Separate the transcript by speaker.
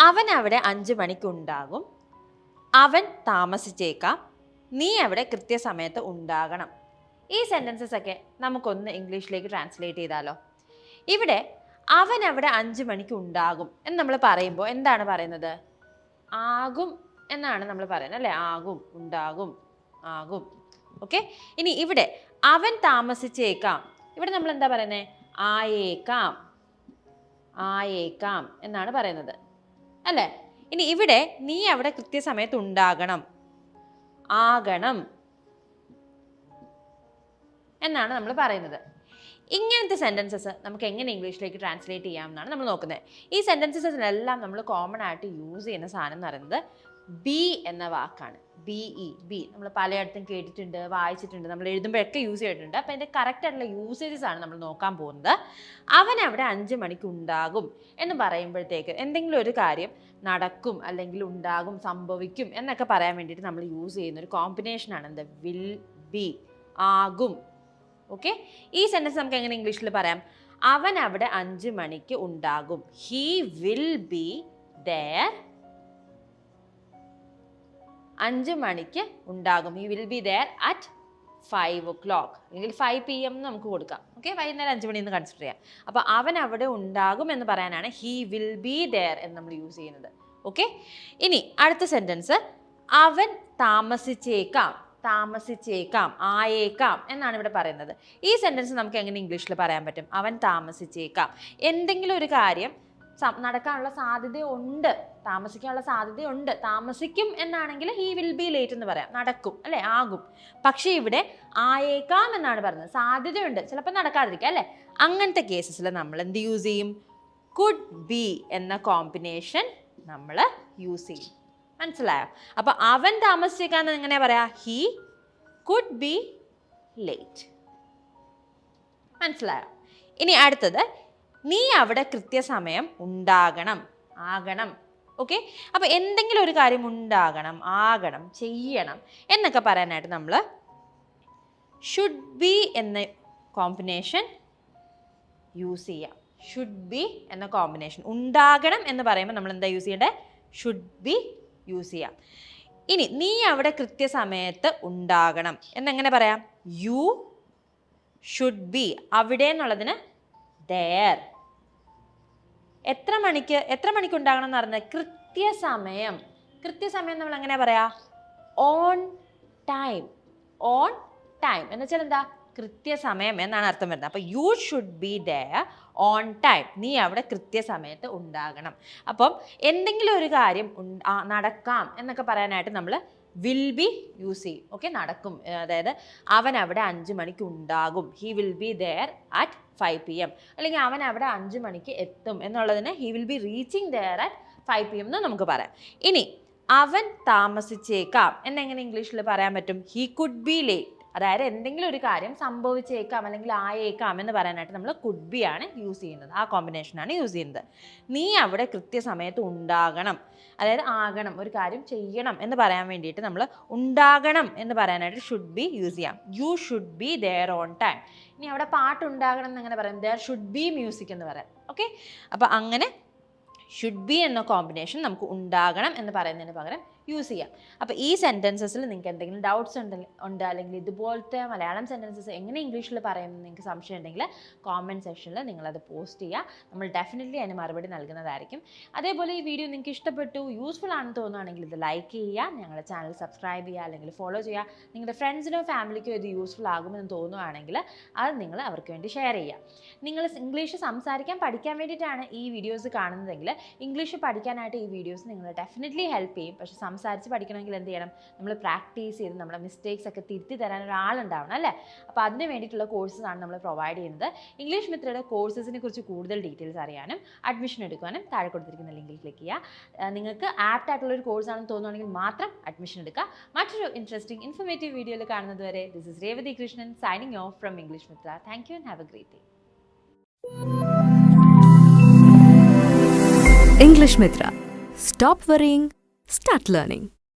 Speaker 1: അവൻ അവിടെ അഞ്ച് മണിക്കുണ്ടാകും അവൻ താമസിച്ചേക്കാം. നീ അവിടെ കൃത്യസമയത്ത് ഉണ്ടാകണം. ഈ സെന്റൻസസ് ഒക്കെ നമുക്കൊന്ന് ഇംഗ്ലീഷിലേക്ക് ട്രാൻസ്ലേറ്റ് ചെയ്താലോ? ഇവിടെ അവൻ അവിടെ അഞ്ച് മണിക്ക് ഉണ്ടാകും എന്ന് നമ്മൾ പറയുമ്പോൾ എന്താണ് പറയുന്നത്? ആകും എന്നാണ് നമ്മൾ പറയുന്നത് അല്ലേ? ആകും ഉണ്ടാകും ആകും. ഓക്കെ ഇനി ഇവിടെ അവൻ താമസിച്ചേക്കാം. ഇവിടെ നമ്മൾ എന്താ പറയുന്നത്? ആയേക്കാം. ആയേക്കാം എന്നാണ് പറയുന്നത്. അല്ലേ? ഇനി ഇവിടെ നീ അവിടെ കൃത്യസമയത്ത് ഉണ്ടാകണം ആകണം. എന്നാണ് നമ്മൾ പറയുന്നത്. ഇങ്ങനത്തെ സെന്റൻസസ് നമുക്ക് എങ്ങനെ ഇംഗ്ലീഷിലേക്ക് ട്രാൻസ്ലേറ്റ് ചെയ്യാം എന്നാണ് നമ്മൾ നോക്കുന്നത്. ഈ സെന്റൻസസിനെല്ലാം നമ്മൾ കോമൺ ആയിട്ട് യൂസ് ചെയ്യുന്ന സാധനം എന്ന് പറയുന്നത് ബി എന്ന വാക്കാണ്. B E B. നമ്മൾ പലയിടത്തും കേട്ടിട്ടുണ്ട് വായിച്ചിട്ടുണ്ട് നമ്മൾ എഴുതുമ്പോഴൊക്കെ യൂസ് ചെയ്തിട്ടുണ്ട്. അപ്പോൾ അതിന്റെ കറക്റ്റ് ആയിട്ടുള്ള യൂസേജസ് ആണ് നമ്മൾ നോക്കാൻ പോകുന്നത്. അവൻ അവിടെ അഞ്ച് മണിക്ക് ഉണ്ടാകും എന്ന് പറയുമ്പോഴത്തേക്ക് എന്തെങ്കിലും ഒരു കാര്യം നടക്കും അല്ലെങ്കിൽ ഉണ്ടാകും സംഭവിക്കും എന്നൊക്കെ പറയാൻ വേണ്ടിയിട്ട് നമ്മൾ യൂസ് ചെയ്യുന്ന ഒരു കോമ്പിനേഷനാണ് എന്താ? വിൽ ബി ആകും. ഓക്കെ ഈ സെന്റൻസ് നമുക്ക് എങ്ങനെ ഇംഗ്ലീഷിൽ പറയാം? അവൻ അവിടെ അഞ്ച് മണിക്ക് ഉണ്ടാകും. ഹീ വിൽ ബി ദർ അഞ്ച് മണിക്ക് ഉണ്ടാകും. He will be there at five o'clock അല്ലെങ്കിൽ ഫൈവ് പി എം നമുക്ക് കൊടുക്കാം. ഓക്കെ വൈകുന്നേരം അഞ്ച് മണി എന്ന് കൺസിഡർ ചെയ്യാം. അപ്പോൾ അവൻ അവിടെ ഉണ്ടാകും എന്ന് പറയാനാണ് ഹി വിൽ ബി ദർ എന്ന് നമ്മൾ യൂസ് ചെയ്യുന്നത്. ഓക്കെ ഇനി അടുത്ത സെന്റൻസ് അവൻ താമസിച്ചേക്കാം. താമസിച്ചേക്കാം. ആയേക്കാം എന്നാണ് ഇവിടെ പറയുന്നത്. ഈ സെന്റൻസ് നമുക്ക് എങ്ങനെ ഇംഗ്ലീഷിൽ പറയാൻ പറ്റും? അവൻ താമസിച്ചേക്കാം. എന്തെങ്കിലും ഒരു കാര്യം നടക്കാനുള്ള സാധ്യതയുണ്ട്. താമസിക്കാനുള്ള സാധ്യതയുണ്ട്. താമസിക്കും എന്നാണെങ്കിൽ ഹി വിൽ ബി ലേറ്റ് എന്ന് പറയാം. നടക്കും അല്ലേ? ആകും. പക്ഷേ ഇവിടെ ആയേക്കാം എന്നാണ് പറയുന്നത് സാധ്യതയുണ്ട്. ചിലപ്പോൾ നടക്കാതിരിക്കാം അല്ലേ? അങ്ങനത്തെ കേസസിൽ നമ്മൾ എന്ത് യൂസ് ചെയ്യും? കുഡ് ബി എന്ന കോമ്പിനേഷൻ നമ്മൾ യൂസ് ചെയ്യും. മനസ്സിലായോ? അപ്പോൾ അവൻ താമസിച്ചേക്കാന്ന് എങ്ങനെ പറയാ? ഹി കുഡ് ബി ലേറ്റ് മനസ്സിലായോ? ഇനി അടുത്തത് നീ അവിടെ കൃത്യസമയം ഉണ്ടാകണം. ആകണം. ഓക്കെ അപ്പോൾ എന്തെങ്കിലും ഒരു കാര്യം ഉണ്ടാകണം ആകണം ചെയ്യണം എന്നൊക്കെ പറയാനായിട്ട് നമ്മൾ ഷുഡ് ബി എന്ന കോമ്പിനേഷൻ യൂസ് ചെയ്യാം. ഷുഡ് ബി എന്ന കോമ്പിനേഷൻ ഉണ്ടാകണം എന്ന് പറയുമ്പോൾ നമ്മൾ എന്താ യൂസ് ചെയ്യേണ്ടത് ഷുഡ് ബി യൂസ് ചെയ്യാം. ഇനി നീ അവിടെ കൃത്യസമയത്ത് ഉണ്ടാകണം. എന്നെങ്ങനെ പറയാം? യു ഷുഡ് ബി അവിടെ എന്നുള്ളതിന് ദയർ എത്ര മണിക്ക് എത്ര മണിക്ക് ഉണ്ടാകണം എന്ന് പറഞ്ഞാൽ കൃത്യസമയം കൃത്യസമയം നമ്മൾ എങ്ങനെ പറയാ? ഓൺ ടൈം ഓൺ ടൈം എന്ന് വെച്ചാൽ എന്താ? കൃത്യസമയം എന്നാണ് അർത്ഥം വരുന്നത്. അപ്പോൾ you should be there on time നീ അവിടെ കൃത്യസമയത്ത് ഉണ്ടാകണം. അപ്പം എന്തെങ്കിലും ഒരു കാര്യം നടക്കാം എന്നൊക്കെ പറയാനായിട്ട് നമ്മൾ വിൽ ബി യൂസ് ചെയ്യും. ഓക്കെ നടക്കും. അതായത് അവൻ അവിടെ അഞ്ച് മണിക്ക് ഉണ്ടാകും. He will be there at five P M അല്ലെങ്കിൽ അവൻ അവിടെ അഞ്ച് മണിക്ക് എത്തും എന്നുള്ളതിന് he will be reaching there at five P M എന്ന് നമുക്ക് പറയാം. ഇനി അവൻ താമസിച്ചേക്കാം. എന്നെങ്ങനെ ഇംഗ്ലീഷിൽ പറയാൻ പറ്റും? ഹി കുഡ് ബി ലേറ്റ് അതായത് എന്തെങ്കിലും ഒരു കാര്യം സംഭവിച്ചേക്കാം അല്ലെങ്കിൽ ആയേക്കാം എന്ന് പറയാനായിട്ട് നമ്മൾ കുഡ് ബി ആണ് യൂസ് ചെയ്യുന്നത്. ആ കോമ്പിനേഷനാണ് യൂസ് ചെയ്യുന്നത്. നീ അവിടെ കൃത്യസമയത്ത് ഉണ്ടാകണം. അതായത് ആകണം ഒരു കാര്യം ചെയ്യണം എന്ന് പറയാൻ വേണ്ടിയിട്ട് നമ്മൾ ഉണ്ടാകണം എന്ന് പറയാനായിട്ട് ഷുഡ് ബി യൂസ് ചെയ്യാം. You should be there on time ഇനി അവിടെ പാട്ട് ഉണ്ടാകണം എന്ന് അങ്ങനെ പറയാം. ദർ ഷുഡ് ബി മ്യൂസിക് എന്ന് പറയാം. ഓക്കെ അപ്പോൾ അങ്ങനെ ഷുഡ് ബി എന്ന കോമ്പിനേഷൻ നമുക്ക് ഉണ്ടാകണം എന്ന് പറയുന്നതിന് പകരം യൂസ് ചെയ്യാം. അപ്പോൾ ഈ സെന്റൻസസിൽ നിങ്ങൾക്ക് എന്തെങ്കിലും ഡൗട്ട്സ് ഉണ്ട് ഉണ്ട് അല്ലെങ്കിൽ ഇതുപോലത്തെ മലയാളം സെന്റൻസസ് എങ്ങനെ ഇംഗ്ലീഷിൽ പറയുമെന്ന് നിങ്ങൾക്ക് സംശയം ഉണ്ടെങ്കിൽ കോമെന്റ് സെക്ഷനിൽ നിങ്ങളത് പോസ്റ്റ് ചെയ്യുക നമ്മൾ ഡെഫിനറ്റ്ലി അതിന് മറുപടി നൽകുന്നതായിരിക്കും. അതേപോലെ ഈ വീഡിയോ നിങ്ങൾക്ക് ഇഷ്ടപ്പെട്ടു യൂസ്ഫുൾ ആണെന്ന് തോന്നുകയാണെങ്കിൽ ഇത് ലൈക്ക് ചെയ്യുക ഞങ്ങളുടെ ചാനൽ സബ്സ്ക്രൈബ് ചെയ്യുക അല്ലെങ്കിൽ ഫോളോ ചെയ്യുക. നിങ്ങളുടെ ഫ്രണ്ട്സിനോ ഫാമിലിക്കോ ഇത് യൂസ്ഫുൾ ആകുമെന്ന് തോന്നുകയാണെങ്കിൽ അത് നിങ്ങൾ അവർക്ക് വേണ്ടി ഷെയർ ചെയ്യുക. നിങ്ങൾ ഇംഗ്ലീഷ് സംസാരിക്കാൻ പഠിക്കാൻ വേണ്ടിയിട്ടാണ് ഈ വീഡിയോസ് കാണുന്നതെങ്കിൽ ഇംഗ്ലീഷ് പഠിക്കാനായിട്ട് ഈ വീഡിയോസ് നിങ്ങൾ ഡെഫിനറ്റ്ലി ഹെൽപ്പ് ചെയ്യും. പക്ഷെ സംസാരിച്ച് പഠിക്കണമെങ്കിൽ എന്ത് ചെയ്യണം? നമ്മൾ പ്രാക്ടീസ് ചെയ്ത് നമ്മുടെ മിസ്റ്റേക്സ് ഒക്കെ തിരുത്തി തരാൻ ഒരാളുണ്ടാവണം അല്ലേ? അപ്പോൾ അതിന് വേണ്ടിയിട്ടുള്ള കോഴ്സസ് ആണ് നമ്മൾ പ്രൊവൈഡ് ചെയ്യുന്നത്. ഇംഗ്ലീഷ് മിത്രയുടെ കോഴ്സസിനെ കുറിച്ച് കൂടുതൽ ഡീറ്റെയിൽസ് അറിയാനും അഡ്മിഷൻ എടുക്കാനും താഴെ കൊടുത്തിരിക്കുന്ന ലിങ്കിൽ ക്ലിക്ക് ചെയ്യുക. നിങ്ങൾക്ക് ആപ്റ്റ് ആയിട്ടുള്ള ഒരു കോഴ്സ് ആണെന്ന് തോന്നുകയാണെങ്കിൽ മാത്രം അഡ്മിഷൻ എടുക്കുക. മറ്റൊരു ഇൻട്രസ്റ്റിംഗ് ഇൻഫർമേറ്റീവ് വീഡിയോയിൽ കാണുന്നത് വരെ this is Revathi Krishnan signing off from English Mitra thank you and have a great day
Speaker 2: English Mitra. Stop worrying, start learning.